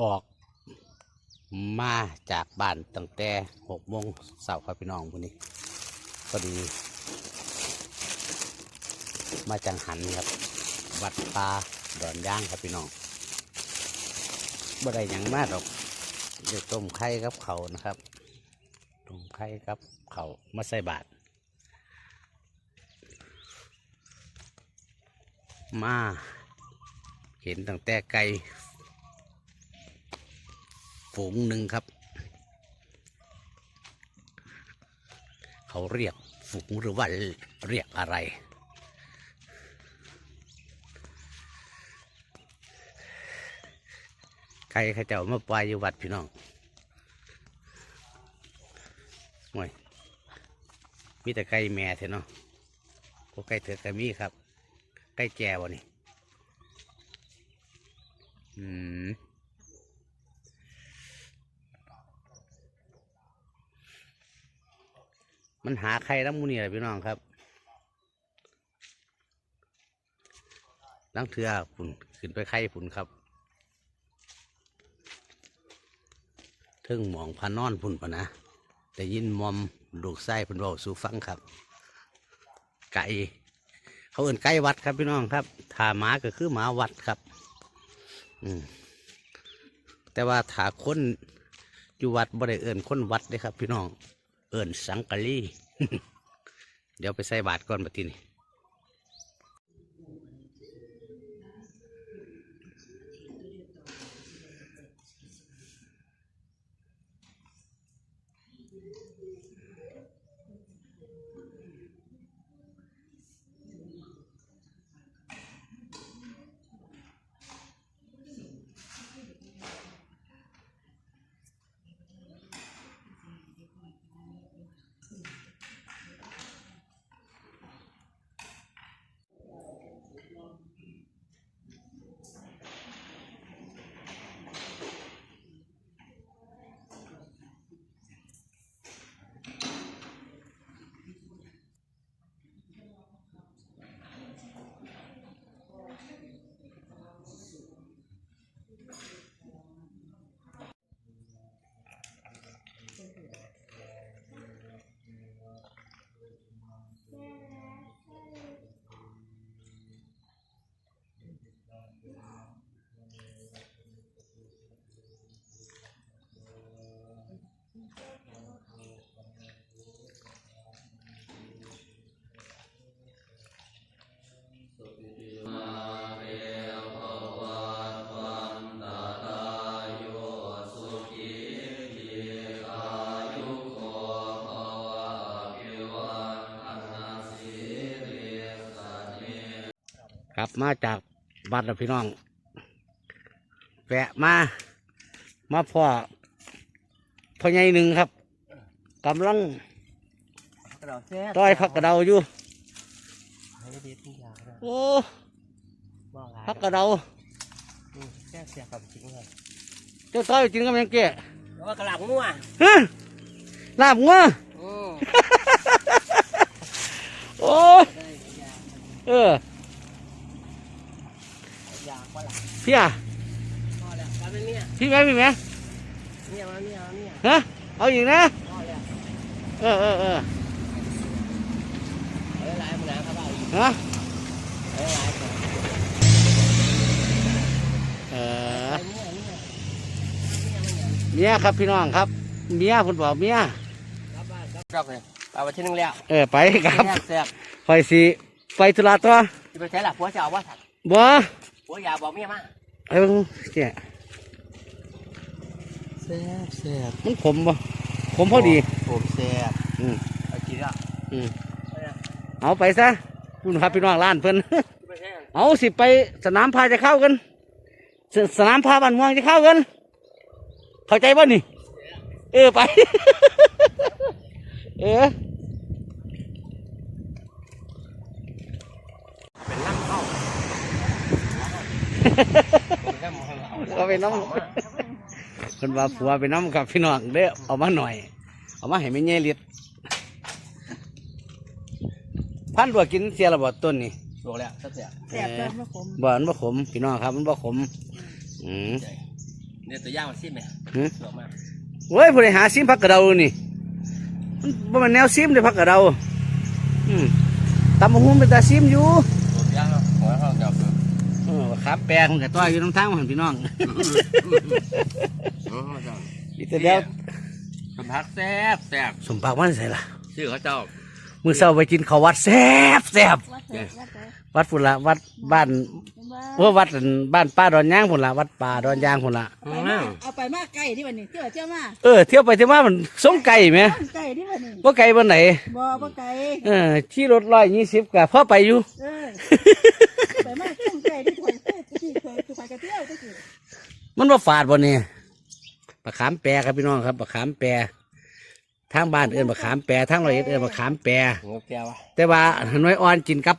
ออกมาจากบ้านตั้งแต่หกโมงเสาร์ครับพี่น้องพวกนี้พอดี มาจังหันครับ วัดปลาดอนย่างครับพี่น้องบ่ได้ยังมากหรอกเดี๋ยวต้มไข่กับเขานะครับต้มไข่กับเขามาใส่บาตรมา เห็นตั้งแต่ไกล ฝูงหนึ่งครับ เขาเรียกฝูงหรือว่าเรียกอะไร ใครเขาเจ้ามาปล่อยอยู่วัดพี่น้องห่วยมีแต่ไก่แม่เถอะเนาะพวกไก่เถือกไก่มีครับ ไก่แจวะนี่อืม มันหาใครน้ำมูนี่แหละพี่น้องครับลังเถือผุนขึ้นไปไข่ผุนครับเทึ่งหมองพานอนผุนปะนะแต่ยินมอมลูกไส้ผุนเบาสู่ฟังครับ ไก่เขาเอื่นไก่วัดครับพี่น้องครับถาหมาก็คือหมาวัดครับ อืมแต่ว่าถาคนอยู่วัดบ่ได้เอิ่นคนวัดเลยครับ พี่น้อง เอิ่นสังกะลี เดี๋ยวไปใส่บาตรก่อนบัดทีนี้ ครับมาจากวัดแล้วพี่น้องแวะมา มาพ่อพ่อใหญ่หนึ่งครับกำลังกระดาษแซ่บต้อยพักกระเดาอยู่ให้ดีทุกอย่างเลยโอ้ว่าหลายพักกระเดาอืมแซ่บเสียกับจริงเลยเจ้าต้อยกินกับหยังเกี้ยแล้วว่ากระหลังมั่วฮะลาบงัว อืม โอ้ย ได้ยา เออยาก็หลัง พี่อะพอแล้วแล้วไม่เนี่ยพี่ไหมพี่ไหมเนี่ยมาเนี่ยมาเนี่ยฮะเอาอีกนะพอแล้วเออเออเออเอาหลายๆมันนะครับเอาอีกฮะเอาหลายๆก่อนเออเอาเนี่ยเนี่ยเนี่ยมันอย่างเมียครับพี่น้องครับเมียคุณบอกเมียกลับบ้านกลับกลับเลยเอาไปที่นึงแล้วเออไปครับแซ่บคอยสิไปธุระตัวจะไปใช้หลักผัวจะเอาว่าถัดบ่ผัวยาบอกเมียมา เออเจ้ยแซ่บแซ่บมันขมบ่ขมพอดี ผมแซ่บอืมเอากินอะอืมเอาเนี่ยเอาไปซะคุณครับพี่น้องร้านเพิ่นจะไปใช้กันเอาสิไปสนามพาจะเข้ากันสสนามพาบ้านเมืองจะเข้ากัน เข้าใจป่ะนี่ เออไป เออ เป็นน้ำเข้า เป็นน้ำเข้าเอาไปน้ำคนว่าผัวไปน้ำกับพี่น้องเด้อเอามาหน่อย เอามาให้ไม่เงี้ยเลียดพันดัวกินเสียระบอต้นนี่บอกแล้วแซ่บแสบจนว่าผมบ่มันบ่ขมพี่น้องครับมันบ่ขมอืมเนี่ยตัวย่างมันซิมไหมหือสวยมากโอ้ยผู้ใดหาซิมพักกระเดานี่มันบ่แมันแนวซิมเลยพักกระเดาอืมตำมะฮุ่มเป็นตาซิมอยู่ ครับแปลของแต่ต้อยอยู่น้ำทางของพี่น้องอืมเจ้าอีแต่เดียวสมพักแซ่บแซ่บสมปากมันใส่ละชื่อเขาเจ้ามือเศร้าไปกินข้าววัดแซ่บแซ่บวัดเถอะวัดเถอะวัดพุ่นละวัดบ้านเห็นบ่ว่าวัดอันบ้านป้าดอนย่างพุ่นละวัดป่าดอนย่างพุ่นละเอาไปมาเอาไปมาไก่ที่วันนี้เที่ยวเที่ยวมาเออเที่ยวไปเที่ยวมามันสงไก่ไหมไก่ที่วันนี้ว่าไก่บ้านไหนบ่บ่ไก่เออที่รถร้อยยี่สิบกับพ่อไปอยู่เออไปมาช่วงไก่ที่ถอยที่เคยที่ไปก ระเที่ยวที่มันว่าฝาดบ่เนี่ยปลาขามแปรครับพี่น้องครับปลาขามแปรทางบ้านเอิ้นปลาขามแปรทางร้อยเอ็ดเอิ้นปลาขามแปรหัวแก้วอะแต่ว่าน้อยอ่อนกินกับ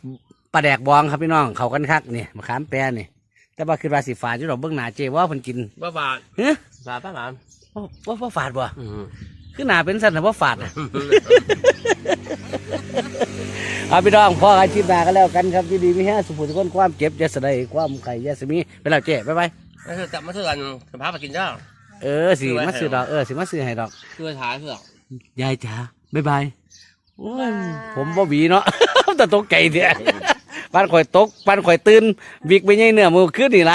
ปลาแดกบองครับพี่น้องเขากันคักนี่ปลาขามแปรนี่แต่ว่าคือว่าสีฝาดที่เราเบิ่งหน้าเจว่าเพิ่นกินบ้าบาทเฮ้ยบาทป้าหลานว่าว่าฝาดบ่อืมคือหน้าเป็นสันนะว่าฝาด น่ะเอาพี่น้องพ่ออาชีพหนากันแล้วกันครับที่ดีมีแค่สุภุทุกคนความเจ็บอยาสะใดความไข่อยาสมีไปแล้วเจ๊บ๊ายบายนั่นคือจับมาเถื่อนสมพักมากินเจ้าเออสิมาซื้อดอกเออสิมาซื้อให้ดอกคือถ่ายเถื่อนยายจ๋าบ๊ายบายโอ้ยผมบ่หวีเนาะแต่ตกใจเดียบ้านข่อยตกบ้านข่อยตื่นวิกไปยัยเนื้อมือขึ้นนี่ไร